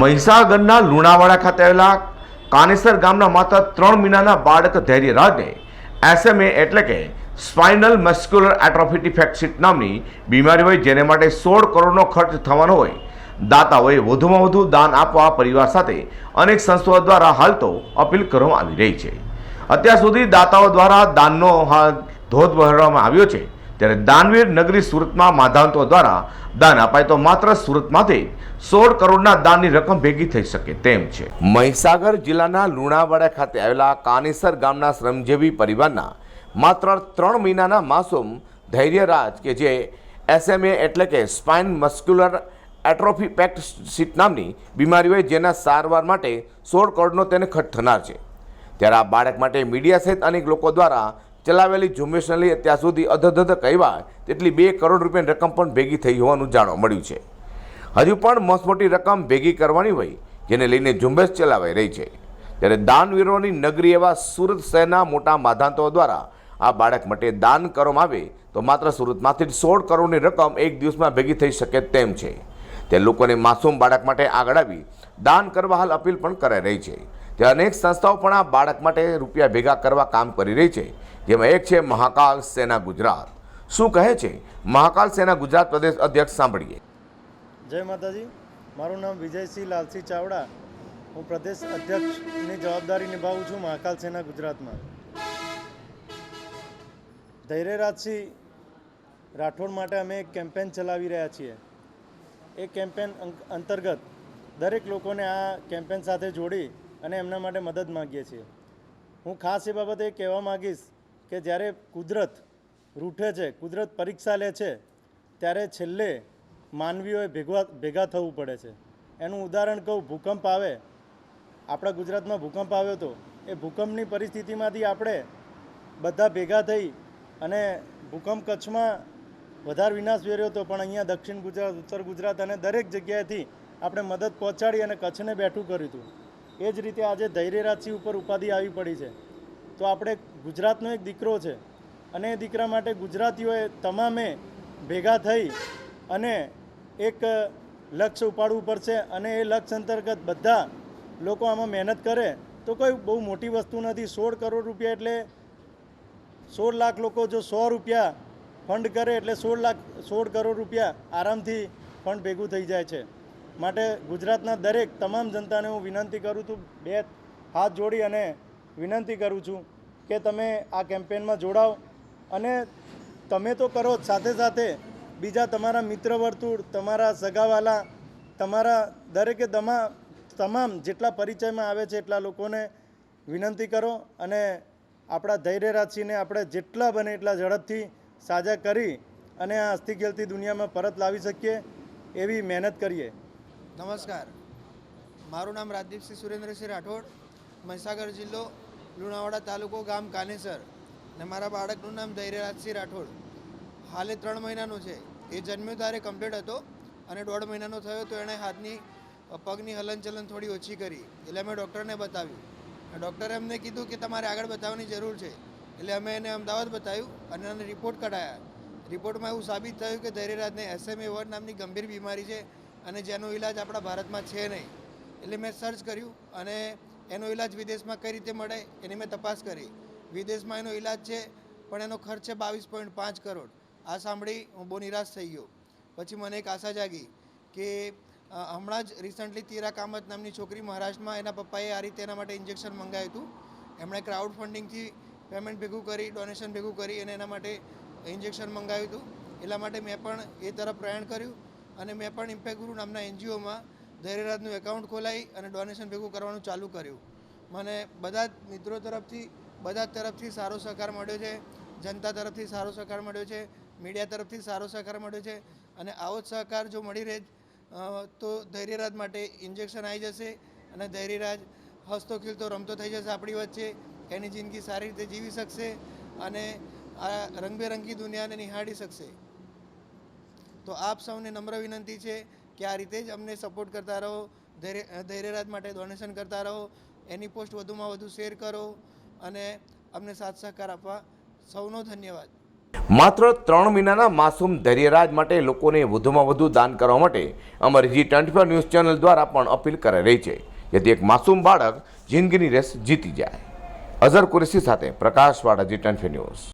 મહીસાગરના લુણાવાડા ખાતે આવેલા કાનેસર ગામના માત્ર ત્રણ મહિનાના બાળક ધૈર્યરાજને એસએમએ એટલે કે સ્પાઇનલ મસ્ક્યુલર એટ્રોફી ડિફેક્સિટ નામની બીમારી હોય જેને માટે સોળ કરોડનો ખર્ચ થવાનો હોય. દાતાઓએ વધુમાં વધુ દાન આપવા પરિવાર સાથે અનેક સંસ્થાઓ દ્વારા હાલ તો અપીલ કરવામાં આવી રહી છે. અત્યાર સુધી દાતાઓ દ્વારા દાનનો હાલ ધોધ ભરવામાં આવ્યો છે. ત્યારે દાનવીર નગરી સુરતમાં માધાંતો દ્વારા દાન અપાય તો માત્ર સુરતમાંથી સોળ કરોડના દાનની રકમ ભેગી થઈ શકે તેમ છે. મહીસાગર જિલ્લાના લુણાવાડા ખાતે આવેલા કાનેસર ગામના શ્રમજીવી પરિવારના માત્ર ત્રણ મહિનાના માસૂમ ધૈર્યરાજ કે જે એસએમએ એટલે કે સ્પાઇન મસ્ક્યુલર એટ્રોફી પેક્ટ સીટ નામની બીમારી હોય જેના સારવાર માટે સોળ કરોડનો તેને ખર્ચ થનાર છે. ત્યારે આ બાળક માટે મીડિયા સહિત અનેક લોકો દ્વારા ચલાવેલી ઝુંબેશને લઈ અત્યાર સુધી અધધધ કહેવાય તેટલી બે કરોડ રૂપિયાની રકમ પણ ભેગી થઈ હોવાનું જાણવા મળ્યું છે. હજુ પણ મસમોટી રકમ ભેગી કરવાની હોય, જેને લઈને ઝુંબેશ ચલાવાઈ રહી છે. ત્યારે દાનવીરોની નગરી એવા સુરત શહેરના મોટા માધાંતો દ્વારા આ બાળક માટે દાન કરવામાં આવે તો માત્ર સુરતમાંથી જ સોળ કરોડની રકમ એક દિવસમાં ભેગી થઈ શકે તેમ છે. તે લોકોને માસૂમ બાળક માટે આગળ આવી દાન કરવા હાલ અપીલ પણ કરાઈ રહી છે. તે અનેક સંસ્થાઓ પણ આ બાળક માટે રૂપિયા ભેગા કરવા કામ કરી રહી છે. જેમાં એક છે મહાકાલ સેના ગુજરાત. શું કહે છે? મહાકાલ સેના ગુજરાત પ્રદેશ અધ્યક્ષ સાંભળીએ. જય માતાજી. મારું નામ વિજયસિંહ લાલસિંહ ચાવડા. હું પ્રદેશ અધ્યક્ષની જવાબદારી નિભાવું છું મહાકાલ સેના ગુજરાતમાં. ધૈર્યરાજસિંહ રાઠોડ માટે અમે એક કેમ્પેન ચલાવી રહ્યા છીએ. એ કેમ્પેન અંતર્ગત દરેક લોકોને આ કેમ્પેન સાથે જોડી અને એમના માટે મદદ માગીએ છીએ. હું ખાસ એ બાબતે કહેવા માગીશ કે જ્યારે કુદરત રૂઠે છે, કુદરત પરીક્ષા લે છે, ત્યારે છેલ્લે માનવીઓએ ભેગવા, ભેગા થવું પડે છે. એનું ઉદાહરણ કહું, ભૂકંપ આવે, આપણા ગુજરાતમાં ભૂકંપ આવ્યો હતો એ ભૂકંપની પરિસ્થિતિમાંથી આપણે બધા ભેગા થઈ અને ભૂકંપ કચ્છમાં વધારે વિનાશ વેર્યો હતો પણ અહીંયા દક્ષિણ ગુજરાત, ઉત્તર ગુજરાત અને દરેક જગ્યાએથી આપણે મદદ પહોંચાડી અને કચ્છને બેઠું કર્યું હતું. એ જ રીતે આજે ધૈર્યરાજસિંહ ઉપર ઉપાધિ આવી પડી છે. તો આપણે ગુજરાતનો એક દીકરો છે અને એ દીકરા માટે ગુજરાતીઓએ તમામે ભેગા થઈ અને એક લક્ષ્ય ઉપાડવું પડશે અને એ લક્ષ્ય અંતર્ગત બધા લોકો આમાં મહેનત કરે તો કોઈ બહુ મોટી વસ્તુ નથી. સોળ કરોડ રૂપિયા એટલે સોળ લાખ લોકો જો સો રૂપિયા ફંડ કરે એટલે સોળ લાખ, સોળ કરોડ રૂપિયા આરામથી ફંડ ભેગું થઈ જાય છે. માટે ગુજરાતના દરેક તમામ જનતાને હું વિનંતી કરું છું, બે હાથ જોડી અને વિનંતી કરું છું કે તમે આ કેમ્પેનમાં જોડાઓ અને તમે તો કરો જ, સાથે સાથે બીજા તમારા મિત્ર વર્તુળ, તમારા સગાવાલા, તમારા દરેકે દમા તમામ જેટલા પરિચયમાં આવે છે એટલા લોકોને વિનંતી કરો અને આપણા ધૈર્ય રાખીને આપણે જેટલા બને એટલા ઝડપથી સાજા કરી અને આ અસ્થિ ખેલતી દુનિયામાં પરત લાવી શકીએ એવી મહેનત કરીએ. નમસ્કાર. મારું નામ રાજદીપસિંહ સુરેન્દ્રસિંહ રાઠોડ, મહીસાગર જિલ્લો, લુણાવાડા તાલુકો, ગામ કાનેસર ને મારા બાળકનું નામ ધૈર્યરાજસિંહ રાઠોડ. હાલે ત્રણ મહિનાનું છે. એ જન્મ્યો ત્યારે કમ્પ્લીટ હતો અને દોઢ મહિનાનો થયો તો એણે હાથની પગની હલનચલન થોડી ઓછી કરી. એટલે અમે ડૉક્ટરને બતાવ્યું. ડૉક્ટરે અમને કીધું કે તમારે આગળ બતાવવાની જરૂર છે. એટલે અમે એને અમદાવાદ બતાવ્યું અને એને રિપોર્ટ કઢાયા. રિપોર્ટમાં એવું સાબિત થયું કે ધૈર્યરાજને એસએમએ વન નામની ગંભીર બીમારી છે. અને જેનો ઈલાજ આપણા ભારતમાં છે નહીં, એટલે મેં સર્ચ કર્યું અને એનો ઈલાજ વિદેશમાં કઈ રીતે મળે એની મેં તપાસ કરી. વિદેશમાં એનો ઈલાજ છે, પણ એનો ખર્ચ છે બાવીસ પોઈન્ટ પાંચ કરોડ. આ સાંભળી હું બહુ નિરાશ થઈ ગયો. પછી મને એક આશા જાગી કે હમણાં જ રિસન્ટલી તીરા કામત નામની છોકરી મહારાષ્ટ્રમાં એના પપ્પાએ આ રીતે એના માટે ઇન્જેક્શન મંગાવ્યું હતું. એમણે ક્રાઉડ ફંડિંગથી પેમેન્ટ ભેગું કરી ડોનેશન ભેગું કરી અને એના માટે ઇન્જેક્શન મંગાવ્યું હતું. એટલા માટે મેં પણ એ તરફ પ્રયાણ કર્યું. અને મેં પણ ઇમ્પેક્ટ ગુરુ નામના એનજીઓમાં ધૈર્યરાજનું એકાઉન્ટ ખોલાવી અને ડોનેશન ભેગું કરવાનું ચાલુ કર્યું. મને બધા જ મિત્રો તરફથી, બધા તરફથી સારો સહકાર મળ્યો છે, જનતા તરફથી સારો સહકાર મળ્યો છે, મીડિયા તરફથી સારો સહકાર મળ્યો છે અને આવો જ સહકાર જો મળી રહે તો ધૈર્યરાજ માટે ઇન્જેક્શન આવી જશે અને ધૈર્યરાજ હસતો ખીલતો રમતો થઈ જશે આપણી વચ્ચે, એની જિંદગી સારી રીતે જીવી શકશે અને આ રંગબેરંગી દુનિયાને નિહાળી શકશે. તો આપ સૌને નમ્ર વિનંતી છે કે આ રીતે જ અમને સપોર્ટ કરતા રહો ધૈર્યરાજ માટે ડોનેશન કરતા રહો, એની પોસ્ટ વધુમાં વધુ શેર કરો અને અમને સાથ સહકાર આપવા સૌનો ધન્યવાદ. માત્ર ત્રણ મહિનાના માસૂમ ધૈર્યરાજ માટે લોકોને વધુમાં વધુ દાન કરવા માટે અમારી G twenty four news channel દ્વારા પણ અપીલ કરાઈ રહી છે. જેથી એક માસૂમ બાળક જિંદગીની રેસ જીતી જાય. અઝર કુરેશી સાથે પ્રકાશવાળા જી ટ્વેન્ટી ન્યૂઝ.